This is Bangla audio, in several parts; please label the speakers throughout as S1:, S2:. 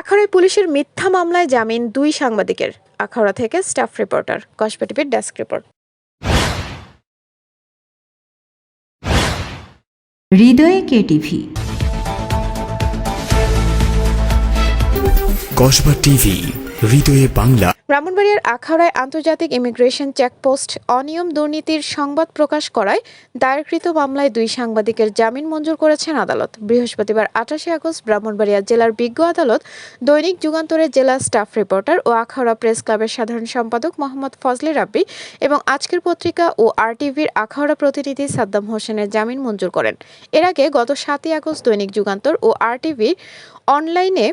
S1: আখাউড়ায় পুলিশের মিথ্যা মামলায় জামিন দুই সাংবাদিকের। আখাউড়া থেকে স্টাফ রিপোর্টার কসবা টিভির ডেস্ক রিপোর্ট।
S2: হৃদয়ে কে টিভি
S3: কসবা টিভি। হৃদয়ে বাংলা।
S1: ব্রাহ্মণবাড়িয়ার আখাউড়ায় আন্তর্জাতিক ইমিগ্রেশন চেকপোস্ট অনিয়ম দুর্নীতির সংবাদ প্রকাশ করায় দায়েরকৃত মামলায় দুই সাংবাদিকের জামিন মঞ্জুর করেছেন আদালত। বৃহস্পতিবার আঠাশে আগস্ট ব্রাহ্মণবাড়িয়া জেলার বিজ্ঞ আদালত, দৈনিক যুগান্তরের জেলা স্টাফ রিপোর্টার ও আখাউড়া প্রেস ক্লাবের সাধারণ সম্পাদক মোহাম্মদ ফজলে রাব্বি এবং আজকের পত্রিকা ও আরটিভির আখাউড়া প্রতিনিধি সাদ্দাম হোসেনের জামিন মঞ্জুর করেন। এর আগে গত সাতই আগস্ট দৈনিক যুগান্তর ও আরটিভির অনলাইনে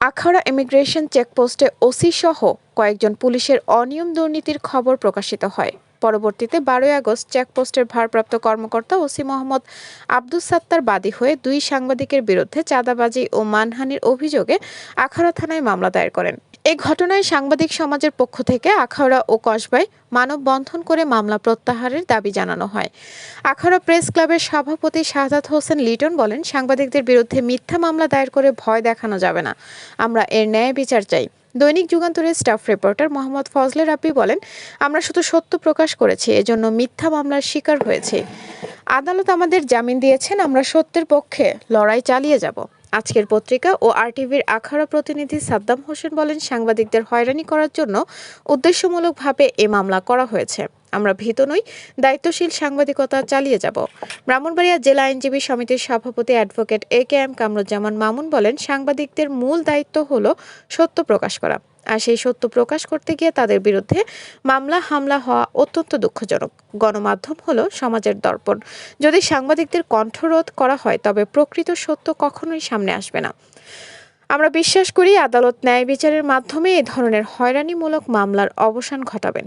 S1: আখাউড়া ইমিগ্রেশন চেকপোস্টে ওসি সহ কয়েকজন পুলিশের অনিয়ম দুর্নীতির খবর প্রকাশিত হয়। পরবর্তীতে বারোই আগস্ট চেকপোস্টের ভারপ্রাপ্ত কর্মকর্তা ওসি মোহাম্মদ আব্দুস সাত্তার বাদী হয়ে দুই সাংবাদিকের বিরুদ্ধে চাঁদাবাজি ও মানহানির অভিযোগে আখাউড়া থানায় মামলা দায়ের করেন। এ ঘটনায় সাংবাদিক সমাজের পক্ষ থেকে আখাউড়া ও কসবায় মানববন্ধন করে মামলা প্রত্যাহারের দাবি জানানো হয়। আখাউড়া প্রেস ক্লাবের সভাপতি শাহাদাত হোসেন লিটন বলেন, সাংবাদিকদের বিরুদ্ধে মিথ্যা মামলা দায়ের করে ভয় দেখানো যাবে না। আমরা এর ন্যায় বিচার চাই। দৈনিক যুগান্তরের স্টাফ রিপোর্টার মোহাম্মদ ফজলে রাব্বি বলেন, আমরা শুধু সত্য প্রকাশ করেছি, এজন্য মিথ্যা মামলার শিকার হয়েছে। আদালত আমাদের জামিন দিয়েছেন, আমরা সত্যের পক্ষে লড়াই চালিয়ে যাব। আজকের পত্রিকা ও আরটিভির আখাড়া প্রতিনিধি সাদ্দাম হোসেন বলেন, সাংবাদিকদের হয়রানি করার জন্য উদ্দেশ্যমূলকভাবে এ মামলা করা হয়েছে। আমরা ভীত নই, দায়িত্বশীল সাংবাদিকতা চালিয়ে যাব। ব্রাহ্মণবাড়িয়া জেলা আইনজীবী সমিতির সভাপতি advocate A K M Kamruzzaman Mamun বলেন, সাংবাদিকদের মূল দায়িত্ব হল সত্য প্রকাশ করা। আর সেই সত্য প্রকাশ করতে গিয়ে তাদের বিরুদ্ধে মামলা, হামলা হওয়া অত্যন্ত দুঃখজনক। গণমাধ্যম হলো সমাজের দর্পণ। যদি সাংবাদিকদের কণ্ঠরোধ করা হয়, তবে প্রকৃত সত্য কখনোই সামনে আসবে না। আমরা বিশ্বাস করি আদালত ন্যায় বিচারের মাধ্যমে এ ধরনের হয়রানিমূলক মামলার অবসান ঘটাবেন।